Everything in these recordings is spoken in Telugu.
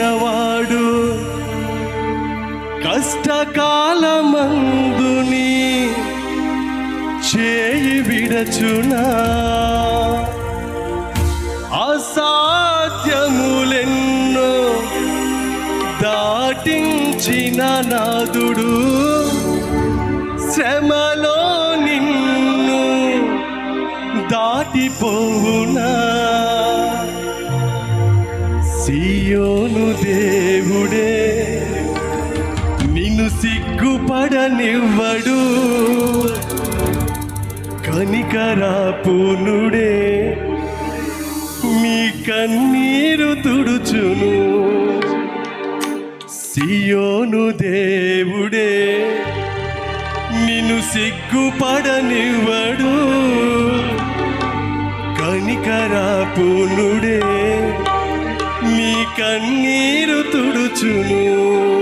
వాడు కష్టకాలమందుని చేయి విడచునా? అసాధ్యములెన్నో దాటించిన నాదుడు శ్రమలో నిన్ను దాటిపోవు. సిగ్గుపడనివ్వడు కనికరాపునుడే మీ కన్నీరు తుడుచును. సియోను దేవుడే నిన్ను సిగ్గుపడనివ్వడు. కనికరాపునుడే మీ కన్నీరు తుడుచును.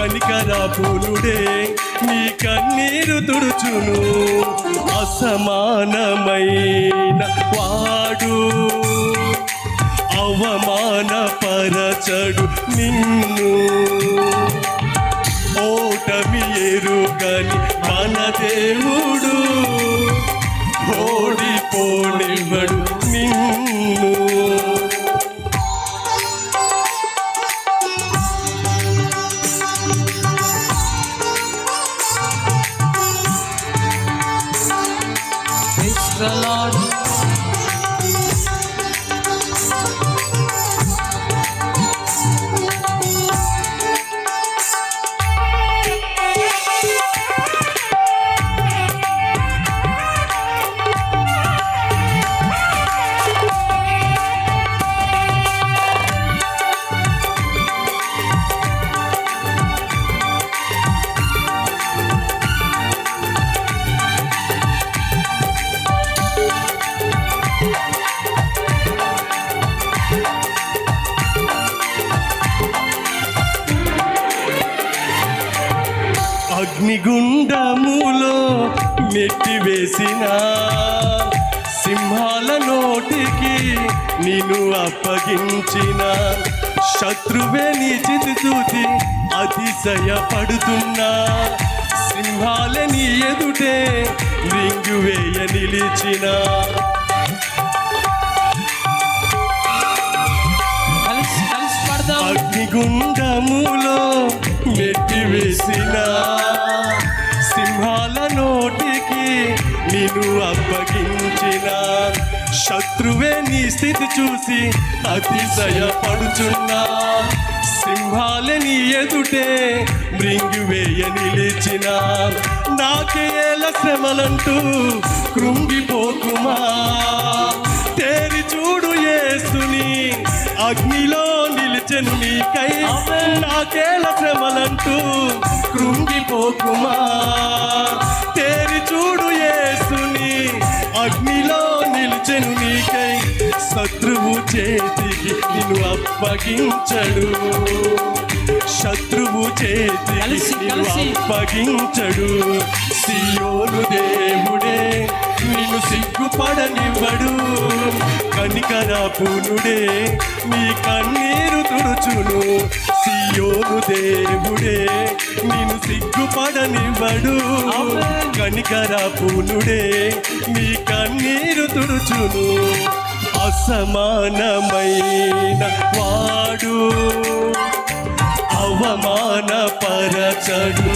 కనికరాపునుడే నీ కన్నీరు తుడుచును. అసమానమైన వాడు అవమానపరచడు నిన్ను. ఓటమి ఎరుగని మన దేవుడు ఓడిపోనివ్వడు. అగ్నిగుండములో నెట్టివేసిన సింహాల నోటికి నిన్ను అప్పగించిన. శత్రువే నీ చితి చూసి అతిశయపడుతున్నా. సింహాల నీ ఎదుటే రింగువేయ నిలిచిన. కలిసి కలిసి వేసిన సింహాల నోటికి నిన్ను అప్పగించిన. శత్రువే నీ స్థితి చూసి అతిశయపడుచున్నా. సింహాల నీ ఎదుటే మృంగివేయ నిలిచిన. నాకేల శ్రమలంటూ కృంగిపోకుమా తేరి చూడు ఏసుని అగ్నిలో నిలిచెను నీకై. నాకేల శ్రమలంటూ కృంగిపోకుమా? తేరి చూడు యేసుని అగ్నిలో నిలిచెను నీకై. శత్రువు చేతికి నిన్ను అప్పగించడు. శత్రువు చేతికి కలిసి, నిన్ను. అప్పగించడు. సియోను దేవుడే నిన్ను సిగ్గుపడనివ్వడు. కనికరాపునుడే నీ కన్నీరు తుడుచును. సియోను దేవుడే నిన్ను సిగ్గుపడనివ్వడు. ఆమేన్. కనికరాపునుడే నీ కన్నీరు తుడుచును. అసమానమైన వాడు అవమానపరచడు.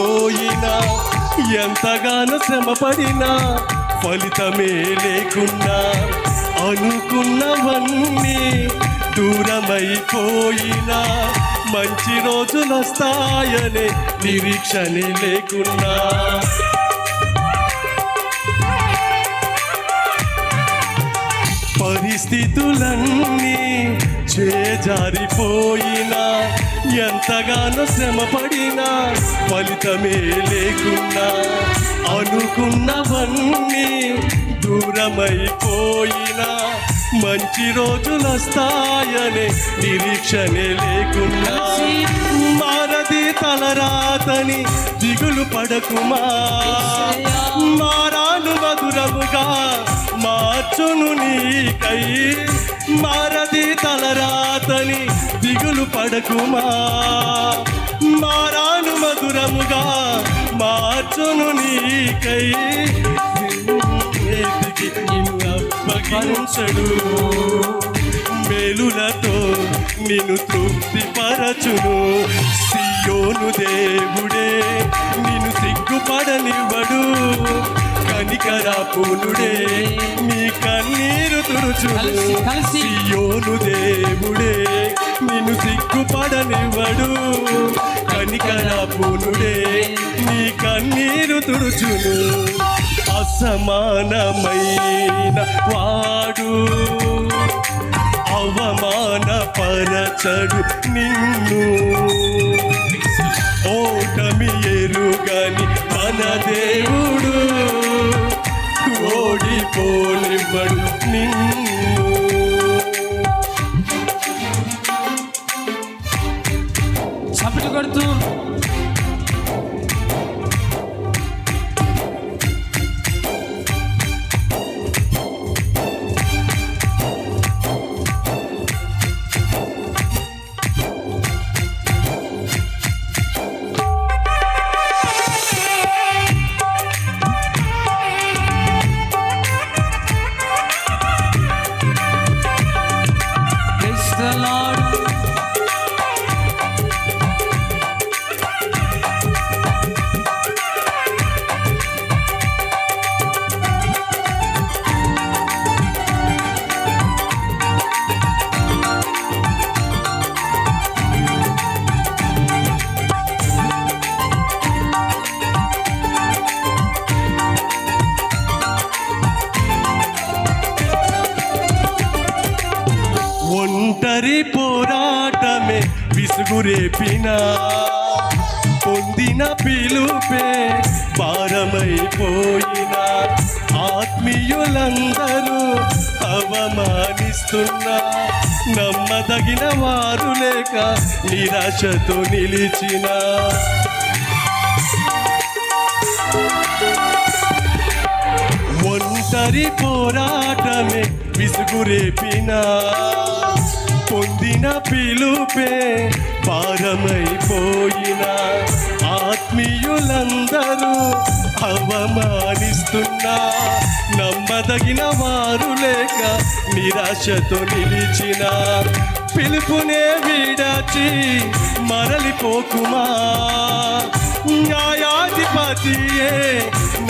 పోయినా ఎంతగానో శ్రమపడినా ఫలితమే లేకున్నా అనుకున్నవన్నీ దూరమైపోయినా మంచి రోజులు వస్తాయనే నిరీక్షణ లేకున్నా. పరిస్థితులన్నీ చేజారిపోయినా ఎంతగానో శ్రమపడినా ఫలితమే లేకున్నా అనుకున్నవన్నీ దూరమైపోయినా మంచి రోజులు వస్తాయనే నిరీక్షణే లేకున్నా. మారది తలరాతని దిగులు పడకుమా? మారాను మధురముగా మార్చును నీకై మార పడకుమా? మారాను మధురముగా మార్చును నీకై. చేతికి అప్పగించడు? మేలులతో నిన్ను తృప్తిపరచును. సియోను దేవుడే నిన్ను సిగ్గుపడనివ్వడు. కనికరాపునుడే నీ కన్నీరు కలిసి. సియోను దేవుడే నిన్ను సిగ్గుపడనివ్వడు. కనికరాపునుడే నీ కన్నీరు తుడుచును అసమానమైన వాడు అవమానపరచడు నిన్ను. ఓటమి ఎరుగని మన దేవుడు పోలిబడు నిన్ను విసుగురేపినా పొందిన పిలుపే భారమైపోయిన ఆత్మీయులందరూ అవమానిస్తున్నా నమ్మదగిన వారు లేక నిరాశతో నిలిచిన. ఒంటరి పోరాటమే విసుగురేపినా పొందిన పిలుపే పారమైపోయిన ఆత్మీయులందరూ అవమానిస్తున్నా నమ్మదగిన వారు లేక నిరాశతో నిలిచిన పిలుపునే విడచి మరలిపోకుమా? న్యాయాధిపతియే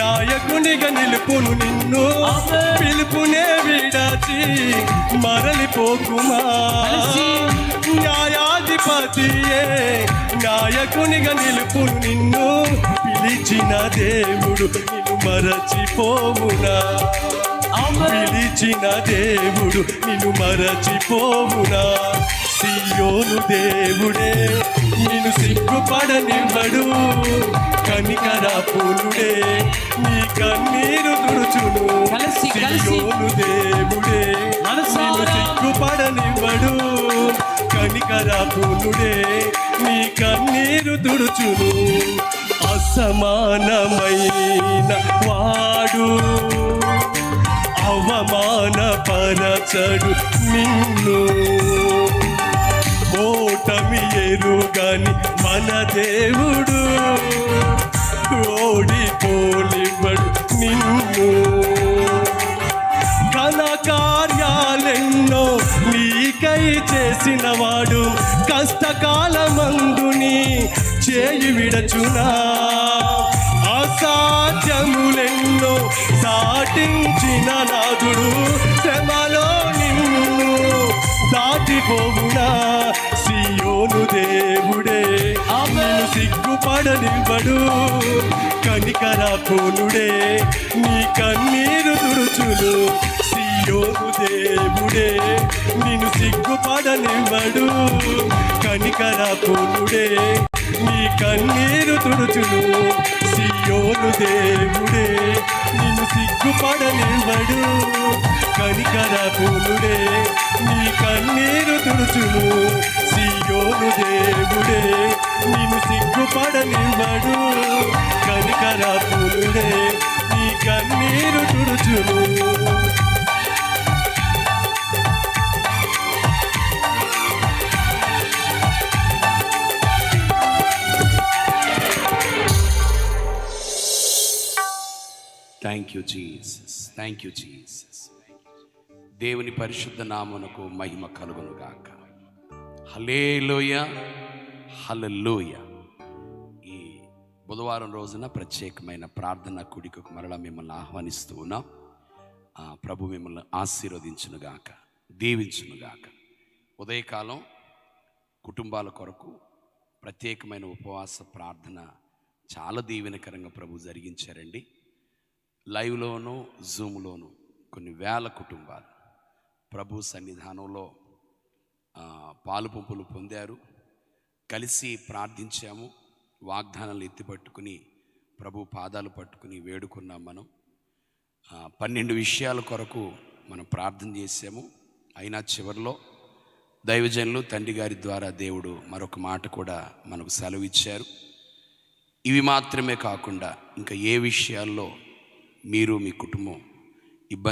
నాయకునిగా నిలుపును నిన్ను. పిలుపునే విడచి మరలిపోకుమా. న్యాయాధిపతియే నాయకునిగా నిలుపును నిన్ను. పిలిచిన దేవుడు నిన్ను మరచిపోవునా. పిలిచిన దేవుడు నిన్ను మరచిపోవునా. సియోను దేవుడే. నిన్ను సిగ్గుపడనివ్వడు కనికర పూలుడే నీ కన్నీరు తుడుచును. సియోను దేవుడే. నిన్ను సిగ్గుపడనివ్వడు కనికర పూలుడే నీ కన్నీరు తుడుచును. అసమానమైన వాడు అవమానపరచడు నిన్ను. ఓటమి ఎరుగని మన దేవుడు. ఓడిపోలివ్వడు నిన్ను. ఘన కార్యాలెన్నో నీకై చేసిన వాడు కష్టకాలమందుని చేయి విడచునా. అసాధ్యములెన్నో సాటించిన నాదుడు దాటిపోవునా సియోను దేవుడే. ఆమేన్. సిగ్గుపడనివ్వడు. కనికర పూనుడే నీ కన్నీరు తుడుచును సియోను దేవుడే. నిన్ను సిగ్గుపడనివ్వడు. కనికర పూనుడే నీ కన్నీరు తుడుచులు సియోను దేవుడే. సిగ్గుపడనివ్వడు కనికర పూలుడే నీ కన్నీరు తుడుచును సియోను దేవుడే నిన్ను సిగ్గుపడనివ్వడు. కనికర పూలుడే నీ కన్నీరు తుడుచును thank you Jesus thank you Jesus దేవుని పరిశుద్ధ నామనకు మహిమ కలుగును గాక. హలేలోయ హలలోయ ఈ బుధవారం రోజున ప్రత్యేకమైన ప్రార్థన కుడికకు మరలా మిమ్మల్ని ఆహ్వానిస్తూ ఉన్నాం. ప్రభు మిమ్మల్ని ఆశీర్వదించునుగాక దీవించునుగాక ఉదయకాలం కుటుంబాల కొరకు ప్రత్యేకమైన ఉపవాస ప్రార్థన చాలా దీవెనకరంగా ప్రభు జరిగించారండి. లైవ్లోను జూమ్లోను కొన్ని వేల కుటుంబాలు ప్రభు సన్నిధానంలో ఆ, పాలు పంపులు పొందారు. కలిసి ప్రార్థించాము. వాగ్దానాలు ఎత్తిపట్టుకుని ప్రభు పాదాలు పట్టుకుని వేడుకున్నాం మనం. పన్నెండు విషయాల కొరకు మనం ప్రార్థన చేసాము. అయినా చివరిలో దైవజనులు తండ్రి గారి ద్వారా దేవుడు మరొక మాట కూడా మనకు సెలవు ఇచ్చారు ఇవి మాత్రమే కాకుండా ఇంకా ఏ విషయాల్లో మీరు మీ కుటుంబం ఇబ్బంది